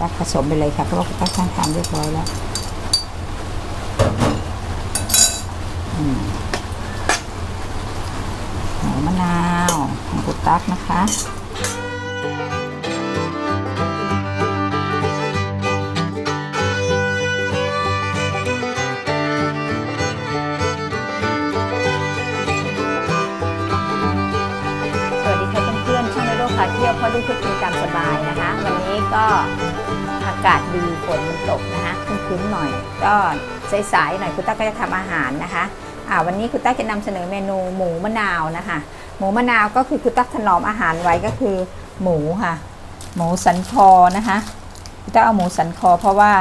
ตักผสมไปเลยค่ะ เพราะว่าตักทานทานเรียบร้อยแล้วมหอมมะนาวของคุณตักนะคะสวัสดีค่ะเพื่อนๆช่องในโลกพาเที่ยวพ่อลูกเพื่อกินตามสบายนะคะ วันนี้ก็ากาศดีฝนมันตกนะคะครึ้มๆหน่อย ก็สายๆหน่อยคุณตั๊กก็จะทำอาหารนะคะอ่าวันนี้คุณตั๊กจะนำเสนอเมนูหมูมะนาวนะคะหมูมะนาวก็คือคุณตั๊กถนอมอาหารไว้ก็คือ หมูค่ะ หมูสันคอนะคะคุณตั๊กเอาหมูสันคอ เพราะว่า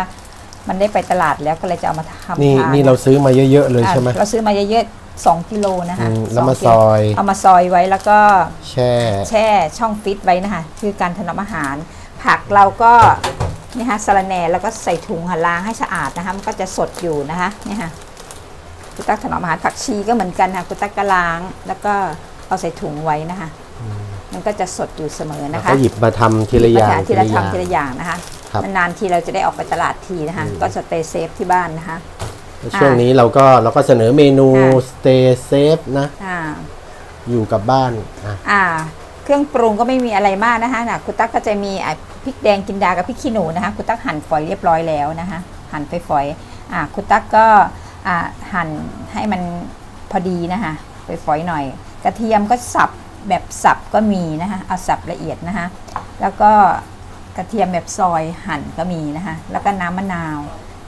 มันได้ไปตลาดแล้วก็เลยจะเอามาทำนี่ทานนี่เราซื้อมาเยอะๆเลยใช่ไหมอะเราซื้อมาเยอะๆสองกิโลนะคะอืมแล้วมาสงกิโซอย เอามาซอยไว้แล้วก็ แช่ แช่ช่องฟิตไว้นะคะ คือการถนอมอาหาร ผักเราก็ นี่ฮะสะระแหน่แล้วก็ใส่ถุงค่ะล้างให้สะอาดนะคะมันก็จะสดอยู่นะคะนี่ค่ะกุตักถนอมอาหารผักชีก็เหมือนกันค่ะกุตักก็ล้างแล้วก็เอาใส่ถุงไว้นะคะ มันก็จะสดอยู่เสมอแล้วนะคะก็หยิบมาทำทีละอย่าง ทีละทำทีละอย่างนะคะครับ นานๆทีเราจะได้ออกไปตลาดทีนะคะอืมก็สเตย์เซฟที่บ้านนะคะ แล้วช่วงนี้เราก็เราก็เสนอเมนูค่ะ stay safe นะ อ่า อยู่กับบ้านอะ อ่า เครื่องปรุงก็ไม่มีอะไรมากนะคะนะคุณตั๊กก็จะมีอะพริกแดงกินดากับพริกขี้หนูนะคะคุณตั๊กหั่นฝอยเรียบร้อยแล้วนะคะหั่นไปฝอยอ่าคุณตั๊กก็อ่าหั่นให้มันพอดีนะคะไปฝอยหน่อย กระเทียมก็สับแบบสับก็มีนะคะเอาสับละเอียดนะคะแล้วก็กระเทียมแบบซอยหั่นก็มีนะคะแล้วก็น้ำมะนาว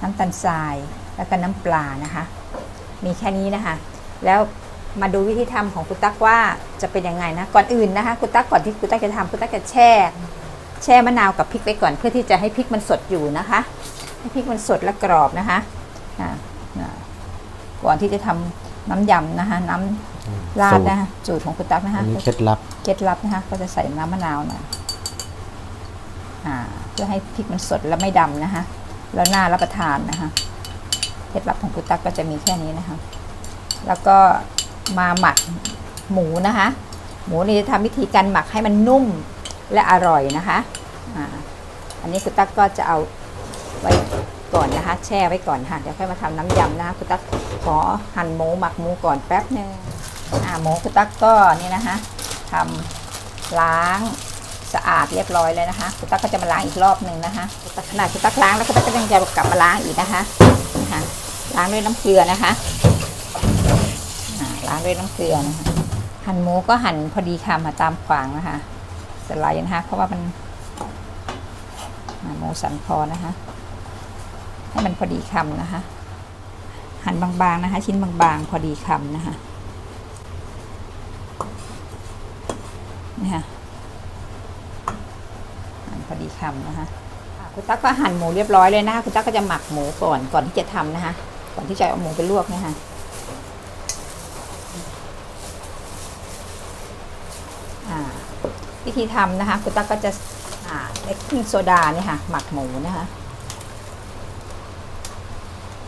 น้ำตาลทราย แล้วก็น้ำปลานะคะ มีแค่นี้นะคะ แล้ว มาดูวิธีทำของคุณตั๊กว่าจะเป็นยังไงนะ ก่อนอื่นนะคะคุณตั๊กก่อนที่คุณตั๊กจะทำคุณตั๊กจะแช่ แช่มะนาวกับพริกไว้ก่อนเพื่อที่จะให้พริกมันสดอยู่นะคะ ให้พริกมันสดและกรอบนะคะอ่าอ่าก่อนที่จะทำน้ำยำนะคะ น้ำราดนะคะสูตรของคุณตั๊กนะอัคะนนี้เคล็ดลับเคล็ดลับนะคะ ก็จะใส่น้ำมะนาวหน่อยอ่าเพื่อให้พริกมันสดและไม่ดำนะคะแล้วน่ารับประทานนะคะเคล็ดลับของคุณตั๊กก็จะมีแค่นี้นะคะ แล้วก็ มาหมักหมูนะคะ หมูนี่จะทำวิธีการหมักให้มันนุ่มและอร่อยนะคะอ่าอันนี้คุณตั๊กก็จะเอาไว้ก่อนนะคะ แช่ไว้ก่อนค่ะเดี๋ยวค่อยมาทำน้ำยำนะคะคุณตั๊กขอหั่นหมูหมักหมูก่อนแป๊บหนึงอ่าหมูคุณตั๊กก็นี่นะคะทำล้างสะอาดเรียบร้อยเลยนะคะคุณตั๊กก็จะมาล้างอีกรอบหนึ่งนะคะคุณตั๊กขนาดคุณตั๊กล้างแล้วคุณตั๊กก็ยังจะกลับมาล้างอีกนะคะนะคะล้างด้วยน้ำเกลือนะคะ ล้างด้วยน้ำเกลือนะคะหั่นหมูก็หั่นพอดีคำมาตามขวางนะคะสลด์นะคะเพราะว่ามันหมูสันคอนะคะ ให้มันพอดีคำนะคะ หั่นบางๆนะคะ ชิ้นบางๆ พอดีคำนะคะนี่ค่ะหั่นพอดีคำนะคะคุณตั๊กก็หั่นหมูเรียบร้อยเลยนะคะคุณตั๊กก็จะหมักหมูก่อนก่อนที่จะทำนะคะ ก่อนที่จะเอาหมูไปลวกนะคะ อ่า วิธีทำนะคะ คุณตั๊กก็จะอ่าเล็กกิ้งโซดาเนี่ยค่ะ หมักหมูนะคะ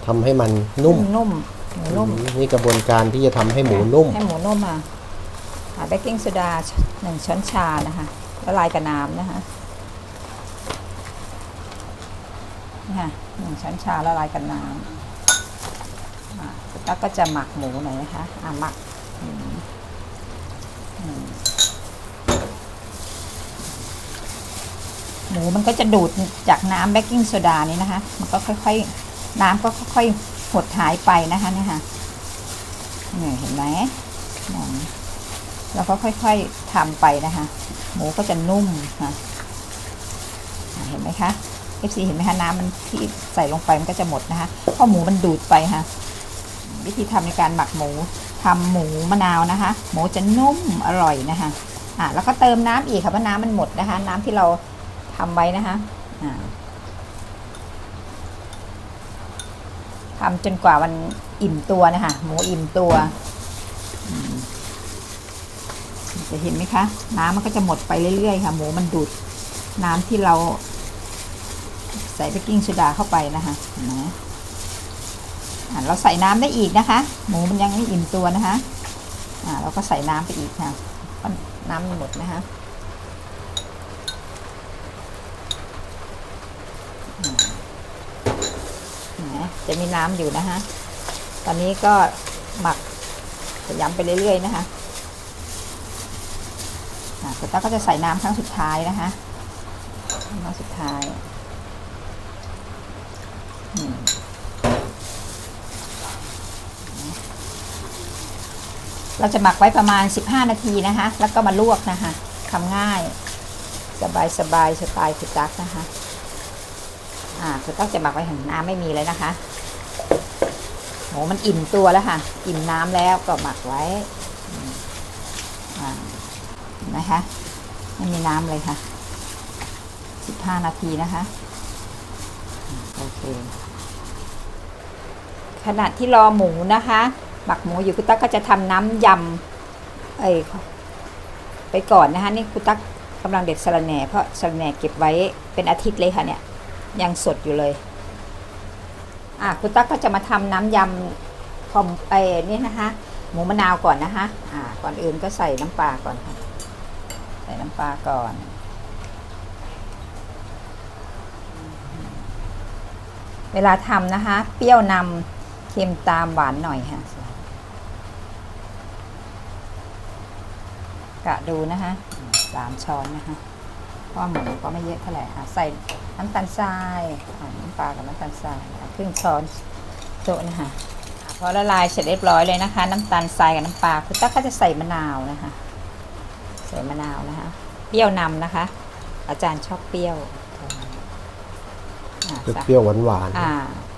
ทำให้มันนุ่มนุ่มหมูนุ่มนี่กระบวนการที่จะทำให้หมูนุ่ม ให้หมูนุ่มอะเบกกิ้งโซดาหนึ่งช้อนชานะคะละลายกับน้ำนะคะนี่ค่ะหนึ่งช้อนชาละลายกับน้ำอ่าคุณตั๊กก็จะหมักหมูหน่อยนะคะอ่าหมักอืมอืม หมูมันก็จะดูดจากน้ำเบกกิ้งโซดานี้นะคะ มันก็ค่อยๆ น้ำก็ค่อยๆหดหายไปนะคะเนี่ยค่ะนี่เห็นไหมนั่นแล้วก็ค่อยๆทำไปนะคะ หมูก็จะนุ่มค่ะเห็นไหมคะ FC เห็นไหมคะน้ำมันที่ใส่ลงไปมันก็จะหมดนะคะเพราะหมูมันดูดไปค่ะ วิธีทำในการหมักหมูทำหมูมะนาวนะคะ หมูจะนุ่มอร่อยนะคะอ่าแล้วก็เติมน้ำอีกค่ะเพราะน้ำมันหมดนะคะ น้ำที่เรา ทำไว้นะคะอ่าทำจนกว่ามันอิ่มตัวนะคะหมูอิ่มตัว จะเห็นไหมคะ น้ำมันก็จะหมดไปเรื่อยๆ ค่ะ หมูมันดูดน้ำที่เราใส่เบกกิ้งโซดาเข้าไปนะคะเห็นไหมอ่าเราใส่น้ำได้อีกนะคะ หมูมันยังไม่อิ่มตัวนะคะ อ่าเราก็ใส่น้ำไปอีกค่ะ น้ำมันหมดนะคะ นะ จะมีน้ำอยู่นะคะตอนนี้ก็หมักจะย้ำไปเรื่อยๆนะคะอะคุณตาก็จะใส่น้ำครั้งสุดท้ายนะคะครั้งสุดท้ายเราจะหมักไว้ประมาณ 15 นาทีนะคะ แล้วก็มาลวกนะคะทำง่าย สบายสบายสไตล์คุณตั๊กนะคะ อ่าคุณตั๊กจะหมักไว้ถึงน้ำไม่มีเลยนะคะโหมันอิ่มตัวแล้วค่ะ อิ่มน้ำแล้วก็หมักไว้นะคะไม่มีน้ำเลยค่ะ 15 นาทีนะคะ โอเค ขณะที่รอหมูนะคะ หมักหมูอยู่คุณตั๊กก็จะทำน้ำยำเอ้ยไปก่อนนะคะ นี่คุณตั๊กกำลังเด็ดสะระแหน่เพราะสะระแหน่เก็บไว้เป็นอาทิตย์เลยค่ะเนี่ย ยังสดอยู่เลย อะคุณตั๊กก็จะมาทำน้ำยำคอมเอนี่นะคะหมูมะนาวก่อนนะคะอ่า ก่อนอื่นก็ใส่น้ำปลาก่อนค่ะ ใส่น้ำปลาก่อน เวลาทำนะคะ เปรี้ยวนำเค็มตามหวานหน่อยค่ะกะดูนะคะสามช้อนนะคะเพราะว่าหมูก็ไม่เยอะเท่าไหร่ค่ะ ใส่ น้ำตาลทรายอ่าน้ำปลากับน้ำตาลทรายอะครึ่งช้อนโต๊ะนะคะอะพอละลายเสร็จเรียบร้อยเลยนะคะ น้ำตาลทรายกับน้ำปลาคุณตั๊กก็จะใส่มะนาวนะคะ ใส่มะนาวนะคะเปรี้ยวนำนะคะ อาจารย์ชอบเปรี้ยวอะเปรี้ยวๆหวานอ่า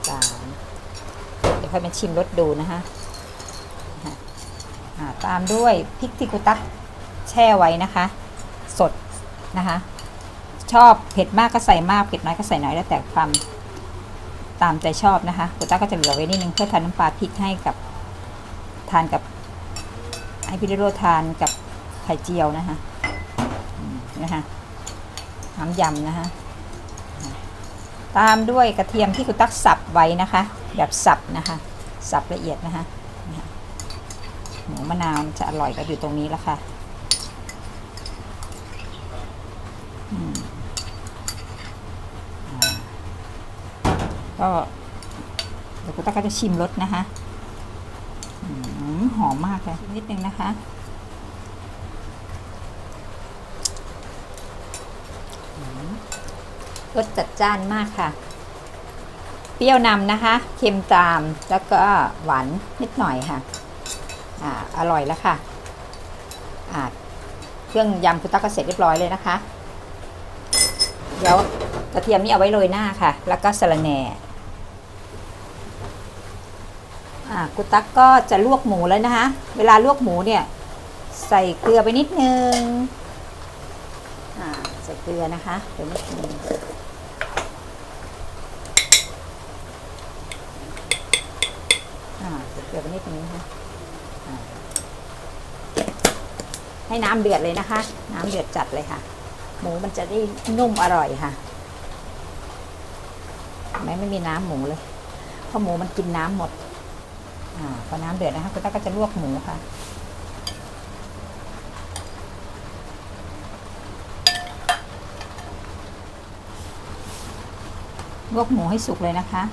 สามเดี๋ยวค่อยมาชิมรสดูนะคะอะอ่าตามด้วยพริกที่คุณตั๊กแช่ไว้นะคะ สดนะคะ ชอบเผ็ดมากก็ใส่มากเผ็ดน้อยก็ใส่น้อยแล้วแต่ความตามใจชอบนะคะคุณต้าก็จะเหลือไว้นิดนึงเพื่อทานน้ำปลาพริกให้กับทานกับ ให้พี่ดิโรทานกับไข่เจียวนะคะนะคะน้ำยำนะคะตามด้วยกระเทียมที่คุณตักสับไว้นะคะ แบบสับนะคะสับละเอียดนะคะนะคะหมูมะนาวจะอร่อยก็อยู่ตรงนี้แล้วค่ะ อืมอ่า ก็เดี๋ยวคุณตั๊กก็จะชิมรสนะคะหอมมากเลยนิดนึงนะคะรสจัดจ้านมากค่ะ เปรี้ยวนำนะคะ เค็มตาม แล้วก็หวานนิดหน่อยค่ะ อ่า อร่อยแล้วค่ะ อ่า เครื่องยำคุณตั๊กก็เสร็จเรียบร้อยเลยนะคะ เดี๋ยวกระเทียมนี่เอาไว้โรยหน้าค่ะ แล้วก็สะระแหน่ อ่า กุตักก็จะลวกหมูแล้วนะคะ เวลาลวกหมูเนี่ยใส่เกลือไปนิดนึงใส่เกลือนะคะเดี๋ยวนิดนึงใส่เกลือไปนิดนึงนะคะอ่าให้น้ำเดือดเลยนะคะ น้ำเดือดจัดเลยค่ะ หมูมันจะได้นุ่มอร่อยค่ะไม่ไม่มีน้ำหมูเลย เพราะหมูมันกินน้ำหมด อ่าพอน้ำเดือดนะคะคุณต้าก็จะลวกหมูค่ะลวกหมูให้สุกเลยนะคะ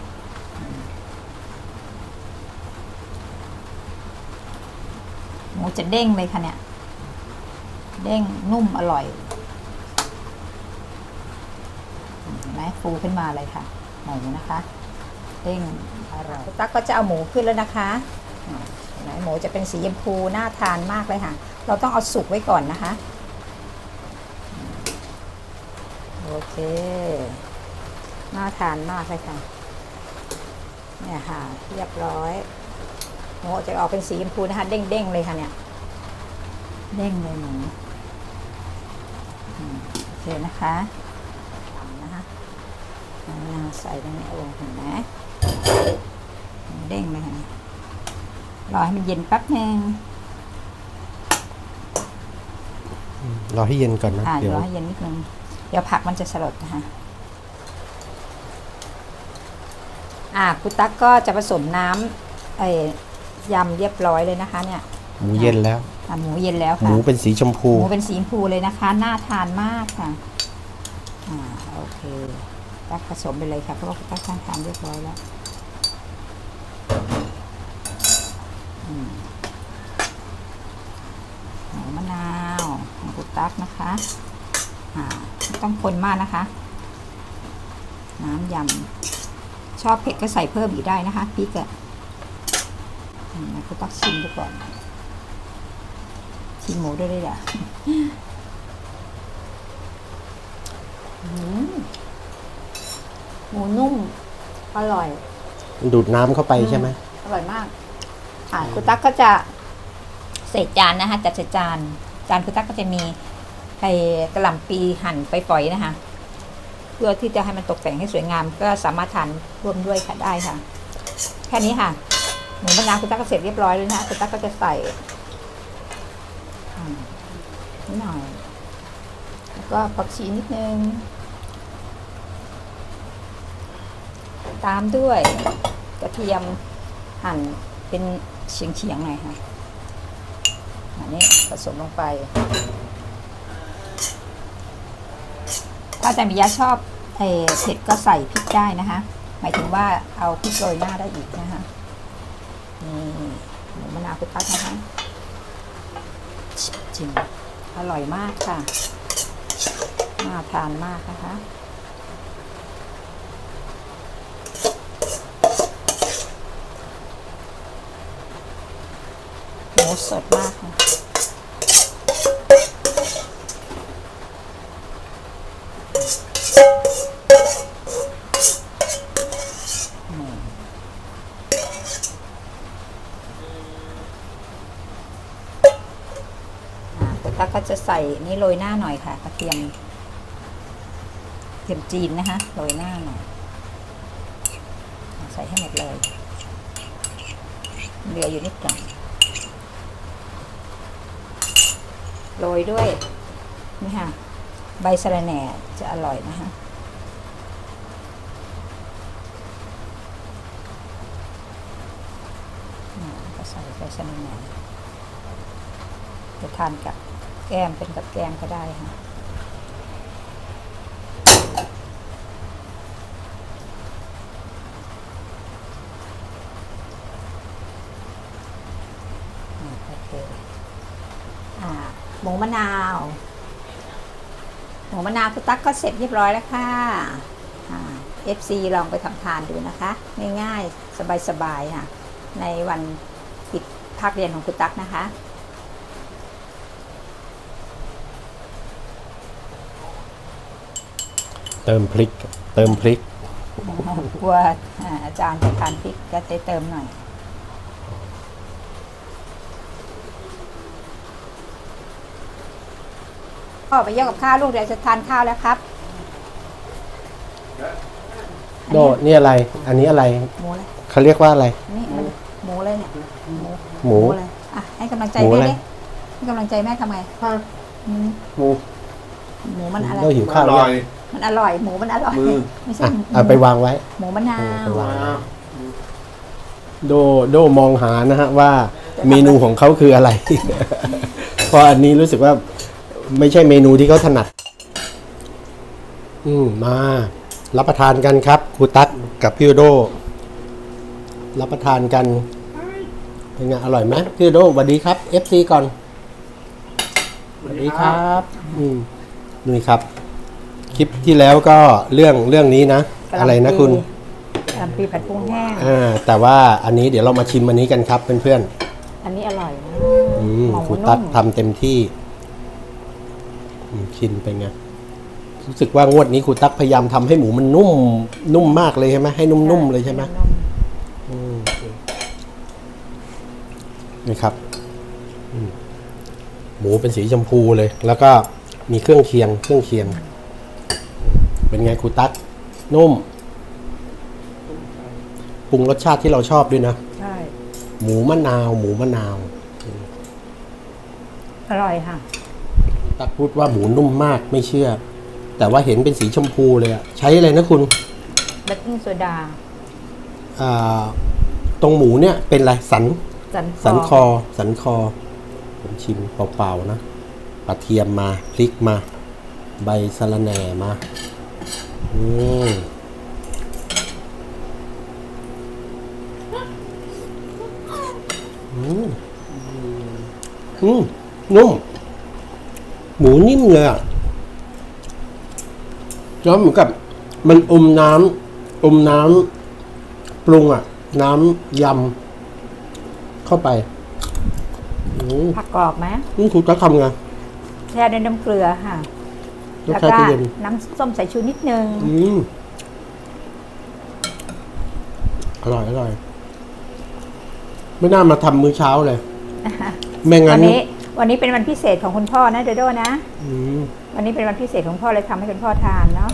หมูจะเด้งเลยค่ะเนี่ย เด้งนุ่มอร่อยเห็นไหมฟูขึ้นมาเลยค่ะ หมูนะคะ เด้งอร่อยตั๊กก็จะเอาหมูขึ้นแล้วนะคะอ่าเห็นหมูจะเป็นสีชมพูน่าทานมากเลยค่ะ เราต้องเอาสุกไว้ก่อนนะคะ โอเค น่าทานมากเลยค่ะ เนี่ยค่ะ เรียบร้อย หมูจะออกเป็นสีชมพูนะคะ เด้งๆเลยค่ะเนี่ย เด้งเลยหมูโอเคนะคะนะคะใส่ตรงนี้โอ้เห็นไหม เด้งเลยค่ะรอให้มันเย็นแป๊บนึงรอให้เย็นก่อนนะ อ่าเดี๋ยวรอให้เย็นนิดนึง เดี๋ยวผักมันจะสลดนะคะอ่าคุณตั๊กก็จะผสมน้ำเอ่ยำเรียบร้อยเลยนะคะ เนี่ยหมูเย็นแล้วอ่าหมูเย็นแล้วหค่ะ มูเป็นสีชมพู หมูเป็นสีชมพูเลยนะคะ น่าทานมากค่ะ อ่า โอเค ตักผสมไปเลยค่ะ เพราะว่าตักข้างทานเรียบร้อยแล้วมหอมมะนาวของคุณตักนะคะต้องคนมากนะคะ น้ำยำชอบเผ็ดก็ใส่เพิ่มอีกได้นะคะพริกอะอืมคุณตักชิมดูก่อนชิมหมูด้วยเลยอะอืม หมูนุ่ม อร่อย ดูดน้ำเข้าไปใช่ไหมอร่อยมาก อ่าคุณตั๊กก็จะเศษจานนะคะจัดใส่จาน จานคุณตั๊กก็จะมีไอ้กระหล่ำปีหั่นไปฝอยๆนะคะ เพื่อที่จะให้มันตกแต่งให้สวยงาม ก็สามารถทานร่วมด้วยค่ะได้ค่ะ แค่นี้ค่ะ หมูมะนาวคุณตั๊กก็เสร็จเรียบร้อยแล้วนะคะคุณตั๊กก็จะใส่อืมนิดหน่อย แล้วก็ผักชีนิดนึง ตามด้วย กระเทียมหั่นเป็นเฉียงๆหน่อยค่ะอันนี้ผสมลงไป ถ้าอาจารย์ปิยะชอบเผ็ดก็ใส่พริกได้นะคะ หมายถึงว่าเอาพริกโรยหน้าได้อีกนะคะนี่หมูมะนาวคุตักนะคะชิมอร่อยมากค่ะน่าทานมากนะคะ สดมากค่ะอืมอ่าแต่ตั๊กก็จะใส่นี่โรยหน้าหน่อยค่ะกระเทียมกระเทียมจีนนะคะโรยหน้าหน่อย ใส่ให้หมดเลยเหลืออยู่นิดหน่อย โรยด้วยนี่ค่ะใบสะระแหน่จะอร่อยนะคะก็ใส่ใบสะระแหน่จะทานกับแก้มเป็นกับแกมก็ได้ค่ะ อ่าโอเคอ่าห มูมะนาว หมูมะนาวคุณตั๊กก็เสร็จเรียบร้อยแล้วค่ะอ่า FC ลองไปทำทานดูนะคะ ง่ายๆ สบายๆค่ะ ในวันปิดภาคเรียนของคุณตั๊กนะคะเติมพริก เติมพริกกลัวอ่าอาจารย์จะทานพริกก็จะเติมหน่อย ก็ไปเยี่ยมกับข้าวลูกเดี๋ยวจะทานข้าวแล้วครับ โดนี่อะไร อันนี้อะไร หมูเลยเขาเรียกว่าอะไร นี่มันหมูเลยเนี่ยหมูหมูเลยอะให้กำลังใจหมูแม่อะไร ดิให้กำลังใจแม่ทำไงอืมหมูหมูมันอะไร เราหิวข้าวอแล้ร่วอยมันอร่อยหมูมันอร่อยมือ ไม่ใช่อะหมูเอาไปวางไว้ หมูมะนาวไปวางว้าวโดโดมองหานะฮะว่าเมนูของเขาคืออะไร เพราะอันนี้รู้สึกว่า ไม่ใช่เมนูที่เขาถนัด อืมมา รับประทานกันครับครูตั๊กกับพี่โด รับประทานกันเป็นไงอร่อยไหมพี่โดสวัสดีครับ FC ก่อนสวัสดีครับอืมนี่ครับ คลิปที่แล้วก็เรื่องเรื่องนี้นะกหล่ำอะไรนะคุณกะหล่ำปีผัดกุ้งแห้ง อ่าแต่ว่าอันนี้เดี๋ยวเรามาชิมอันนี้กันครับเพื่อนอันนี้อร่อยนะๆอืมหมูครูนุ่ตั๊กมทำเต็มที่อืม ชิมเป็นไงรู้สึกว่างวดนี้ครูตั๊กพยายามทำให้หมูมันนุ่ม นุ่มมากเลยใช่ไหมให้นุ่มๆเลยใช่ไหมอืมนี่ครับอืมหมูเป็นสีชมพูเลย แล้วก็มีเครื่องเคียง เครื่องเคียง เป็นไงครูตั๊กนุ่มปรุงรสชาติที่เราชอบด้วยนะใช่หมูมะนาว หมูมะนาว อร่อยค่ะ ตัพูดว่าหมูนุ่มมากไม่เชื่อ แต่ว่าเห็นเป็นสีชมพูเลยอะใช้อะไรนะคุณเบกกิ้งโซดาอ่าตรงหมูเนี่ยเป็นอะไรสันสันคอสันคอสันคอ ผมชิมเปล่าๆนะกระเทียมมาพริกมา ใบสะระแหน่มาอืมอืมอืมนุ่ม หมูนิ่มเลยอะแล้วเหมือนกับ มันอมน้ำอมน้ำปรุงอะ น้ำยำเข้าไปอืมผักกรอบไหมนี่คุณจะทำไงแช่ด้วยน้ำเกลือค่ะรสแล้วชาติก็ที่เย็นน้ำส้มสายชูนิดนึงอืมอร่อยอร่อย ไม่น่ามาทำมื้อเช้าเลย ไม่งั้วันนนี้ วันนี้เป็นวันพิเศษของคุณพ่อนะโดโดนะ อืมวันนี้เป็นวันพิเศษของพ่อเลยทำให้คุณพ่อทานเนาะ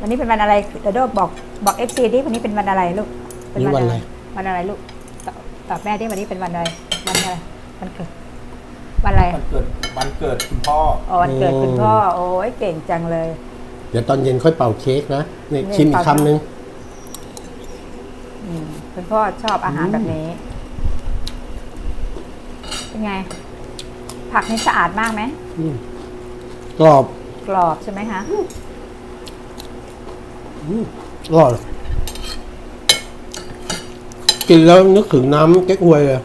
วันนี้เป็นวันอะไรโดโดบอกบอกเอฟซีดิวันนี้เป็นวันอะไรลูกเป็นนี่วันอะไรวันอะไรลูกตอบตอบแม่ดิวันนี้เป็นวันอะไร วันอะไรวันเกิดวันอะไรวันเกิดวันเกิดคุณพ่ออ๋อวันเกิดคุณพ่อ โอ้ยเก่งจังเลย เดี๋ยวตอนเย็นค่อยเป่าเค้กนะนี่นี่ชิมอีกเป่า คำหนึ่ง อืมคุณพ่อชอบอาหารแบบนี้ เป็นไง ผักนี่สะอาดมากไหมอืมกรอบกรอบใช่ไหมคะอืมอร่อยกินแล้วนึกถึงน้ำเก๊กฮวยเลย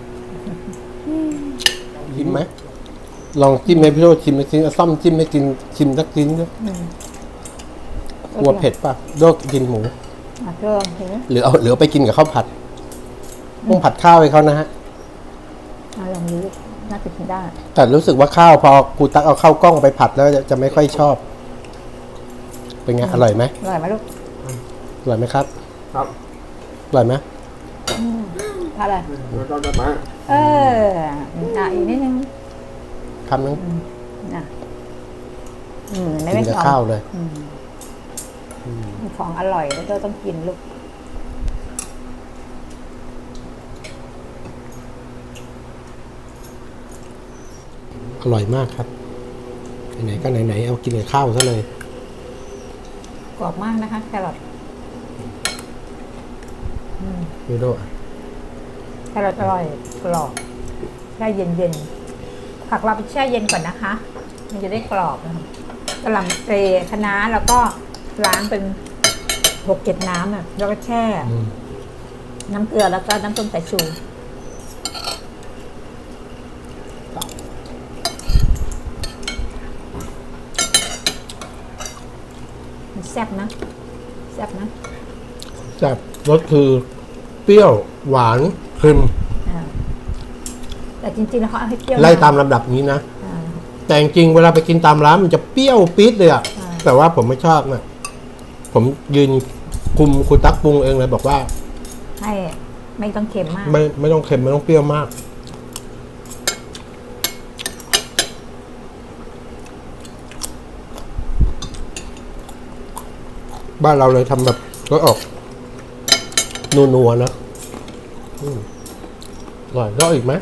ชิมไหมลองจิ้มให้พี่โรดชิมสักชิ้นเอาซ่อมจิ้มให้กินชิมสักชิ้นด้วยอืมกลัวเผ็ดป่ะโรดกินหมู อะเครื่องเห็นไหมหรือเอาหรือเอาไปกินกับข้าวผัดต้องผัดข้าวให้เขานะฮะ เอาลองดูน่าจะกินได้ แต่รู้สึกว่าข้าวพอครูตักเอาเข้าวกล้องไปผัดแล้วจะจะไม่ค่อยชอบ เป็นไงอร่อยไหมอร่อยไหมลูกอร่อยไหมครับครับอร่อยไหมอะไรแล้วก็จะมาเอออะอีกนิดนึงคำนึงอะอืมไม่กิเป็นนกับของข้าวเลยอืมเป็นของอร่อยแล้วก็ต้องกินลูก อร่อยมากครับ ไหนๆก็ไหนๆเอากินกับข้าวซะเลย กรอบมากนะคะแครอทพี่โรดแครอทอร่อยกรอบแช่เย็นๆผักเราไปแช่เย็นก่อนนะคะ มันจะได้กรอบนะคะกระหล่ำเตรคะน้าแล้วก็ล้างเป็นหกเจ็ดน้ำอะแล้วก็แช่ อืม น้ำเกลือแล้วก็น้ำส้มสายชู มันแซ่บนะแซ่บนะจับรสคือเปรี้ยวหวานเค็มอ่าแต่จริงๆแล้วเขาเอาให้เปรี้ยวไล่นะตามลำดับนี้นะ อ่า แต่จริงๆเวลาไปกินตามร้านมันจะเปรี้ยวปี๊ดเลยอะใช่ แต่ว่าผมไม่ชอบนะผมยืนคุมคุณตักปรุงเองเลยบอกว่า ให้ไม่ต้องเค็มมาก ไม่ไม่ต้องเค็มไม่ต้องเปรี้ยวมาก บ้านเราเลยทำแบบก็ออกนัวๆนะอืมอร่อยแล้วอีกไหม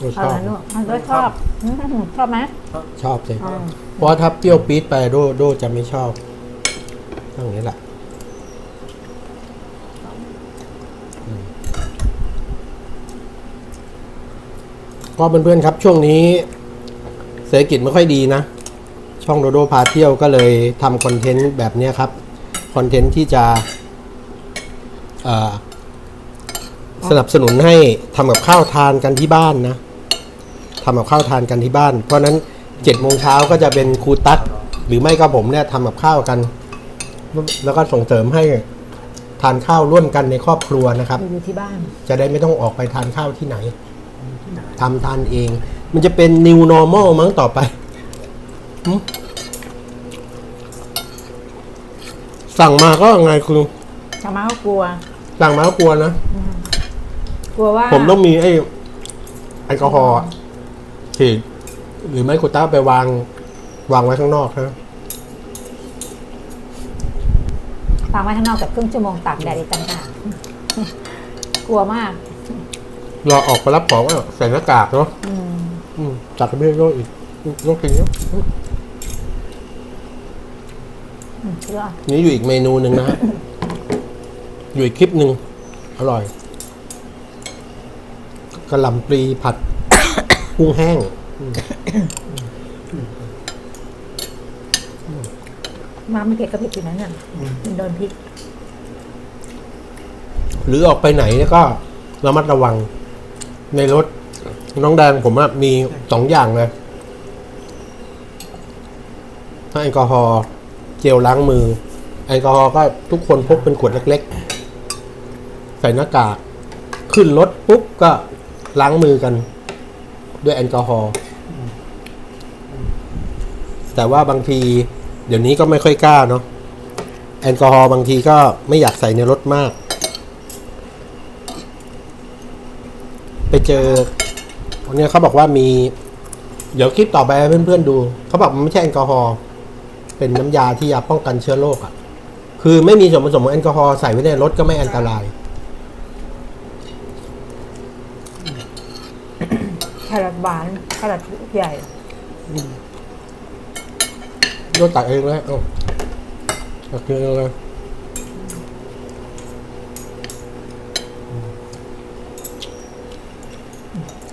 เราชเอาอบละลูกมันก็ชอบอืมชอบไหมชอบเลยอ่าเพราะถ้าเปรี้ยวปี๊ดไปโดโดจะไม่ชอบต้องอย่างนี้แหละอืมก็เพื่อนๆครับ ช่วงนี้ เศรษฐกิจไม่ค่อยดีนะ ช่องโดโดพาเที่ยวก็เลยทำคอนเทนต์แบบเนี้ยครับค อนเทนต์ที่จะสนับสนุนให้ทำกับข้าวทานกันที่บ้านนะทำกับข้าวทานกันที่บ้าน เพราะฉะนั้นเจ็ดโมงเช้าก็จะเป็นครูตั๊กหรือไม่ก็ผมเนี่ยทำกับข้าวกัน แล้วก็ส่งเสริมให้ทานข้าวร่วมกันในครอบครัวนะครับอยู่ที่บ้าน จะได้ไม่ต้องออกไปทานข้าวที่ไหนทำทานเอง มันจะเป็น new normal มั้งต่อไปหึ สั่งมาก็ไงคุณชาวมาก็กลัว สั่งมาก็กลัวนะ กลัวว่าผมต้องมีไอ้แอลกอฮอล์อะฉีดหรือไม่คุณต้าไปวาง วางไว้ข้างนอกนะวางไว้ข้างนอกกับครึ่งชั่วโมงตากแดดอีกต่างหากกลัวมาก รอออกไปรับของก็ใส่หน้ากากเนาะอืม อืมจัดกระเบื้องโลกอีกโลกกินเนาะอืมเชื่อ นี่อยู่อีกเมนูหนึ่งนะฮะ อยู่อีกคลิปหนึ่งอร่อยกระหล่ำปลีผัดกุ้งแห้ง มาไม่เผ็ดก็เผ็ดอยู่นั้นน่ะมันโดนพริก หรือออกไปไหนเนี่ยก็ระมัดระวัง ในรถน้องแดงผมอะมีสองอย่างเลยถ้าแอลกอฮอล์ เจลล้างมือ แอลกอฮอล์ก็ทุกคนพกเป็นขวดเล็กๆ ใส่หน้ากาก ขึ้นรถปุ๊บก็ล้างมือกัน ด้วยแอลกอฮอล์แต่ว่าบางที เดี๋ยวนี้ก็ไม่ค่อยกล้าเนาะแอลกอฮอล์บางทีก็ไม่อยากใส่ในรถมาก ไปเจอวันนี้เขาบอกว่ามี เดี๋ยวคลิปต่อไปเพื่อนๆดู เขาบอกมันไม่ใช่แอลกอฮอล์ เป็นน้ำยาที่ยาป้องกันเชื้อโรคอะ่ะ คือไม่มีส่วนผสมของแอลกอฮอล์ใส่ไว้ในรถก็ไม่อันตรายแครอทหวานแครอทลูกใหญ่โยตักเองเลยเอ้าตักเองเลย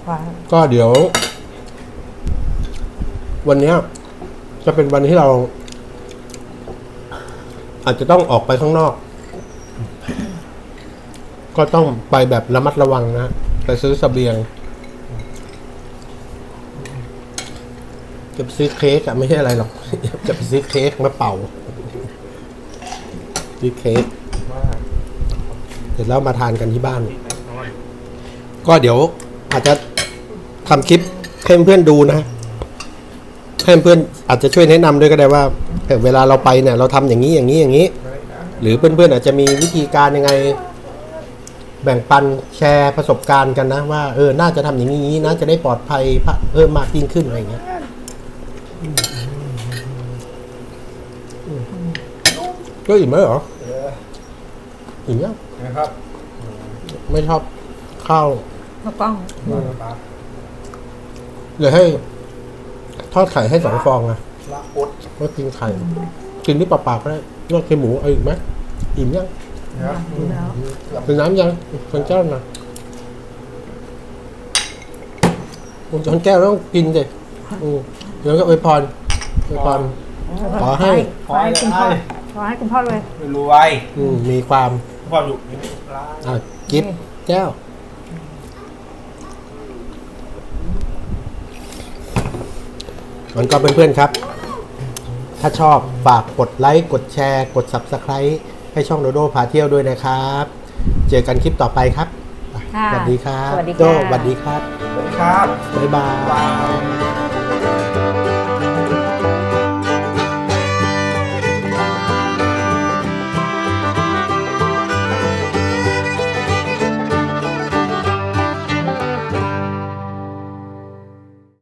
หวานก็เดี๋ยว วันเนี้ยจะเป็นวันที่เรา อาจจะต้องออกไปข้างนอก ก็ต้องไปแบบระมัดระวังนะไปซื้อสเสบียงจะไปซื้อเค้กอะไม่ใช่อะไรหรอก จะไปซื้อเค้กมาเป่า ซื้อเค้กเสร็จแล้วมาทานกันที่บ้าน ก็เดี๋ยวอาจจะทำคลิปให้เพื่อนดูนะให้เพื่อนอาจจะช่วยแนะนำด้วยก็ได้ว่า เออเวลาเราไปเนี่ยเราทำอย่างนี้อย่างนี้อย่างนี้ หรือเพื่อนๆอาจจะมีวิธีการยังไง แบ่งปันแชร์ประสบการณ์กันนะ ว่าเออน่าจะทำอย่างนี้นะจะได้ปลอดภัยเพิ่มมากยิ่งขึ้นอะไรอย่างเงี้ยก็อิ่มไหมเหรออิ่มยังนะครับ ไม่ชอบข้าวแล้วกล้องเลยให้ ทอดไข่ให้สองฟองอะละอุด ก็กินไข่ กินที่เปล่าๆก็ได้นอกจากหมูเอาอีกไหมอิ่มยังนะครับแล้วกินน้ำยังคนแก้วหน่อยคนแก้วต้องกินเลยอืมเดี๋ยวก็อวยพรอวยพรขอให้ ขอให้คุณพ่อขอให้คุณพ่อเลยไม่รวยอืมมีความความอยู่นี่ร้านอะกิฟแก้วมันก็เพื่อนๆครับ ถ้าชอบฝากกดไลค์ กดแชร์ กด Subscribe ให้ช่องโดโดพาเที่ยวด้วยนะครับ เจอกันคลิปต่อไปครับ ค่ะสวัสดีครับสวัสดีค่ะ โดสวัสดีครับ ครับ บ๊ายบาย ว้าว